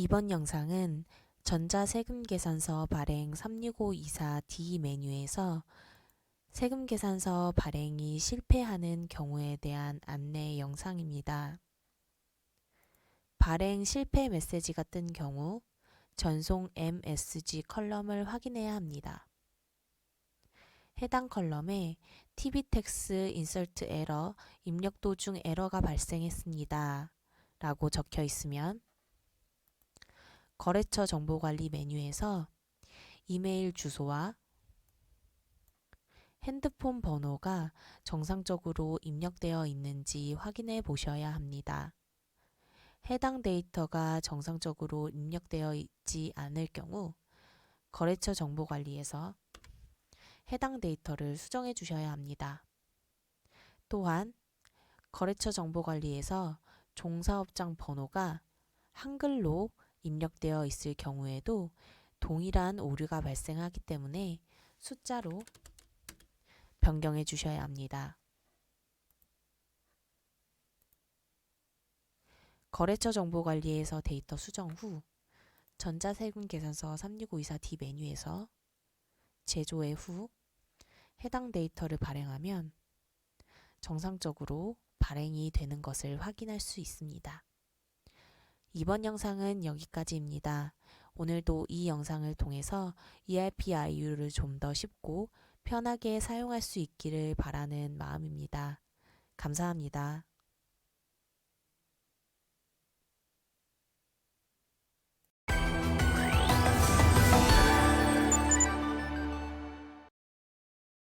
이번 영상은 전자세금계산서 발행 36524D 메뉴에서 세금계산서 발행이 실패하는 경우에 대한 안내 영상입니다. 발행 실패 메시지가 뜬 경우 전송 MSG 컬럼을 확인해야 합니다. 해당 컬럼에 TV텍스 인설트 에러 입력 도중 에러가 발생했습니다. 라고 적혀 있으면 거래처 정보관리 메뉴에서 이메일 주소와 핸드폰 번호가 정상적으로 입력되어 있는지 확인해 보셔야 합니다. 해당 데이터가 정상적으로 입력되어 있지 않을 경우 거래처 정보관리에서 해당 데이터를 수정해 주셔야 합니다. 또한 거래처 정보관리에서 종사업장 번호가 한글로 입력되어 있을 경우에도 동일한 오류가 발생하기 때문에 숫자로 변경해 주셔야 합니다. 거래처 정보 관리에서 데이터 수정 후 전자세금 계산서 36524D 메뉴에서 제조의 후 해당 데이터를 발행하면 정상적으로 발행이 되는 것을 확인할 수 있습니다. 이번 영상은 여기까지입니다. 오늘도 이 영상을 통해서 ERP-IU를 좀 더 쉽고 편하게 사용할 수 있기를 바라는 마음입니다. 감사합니다.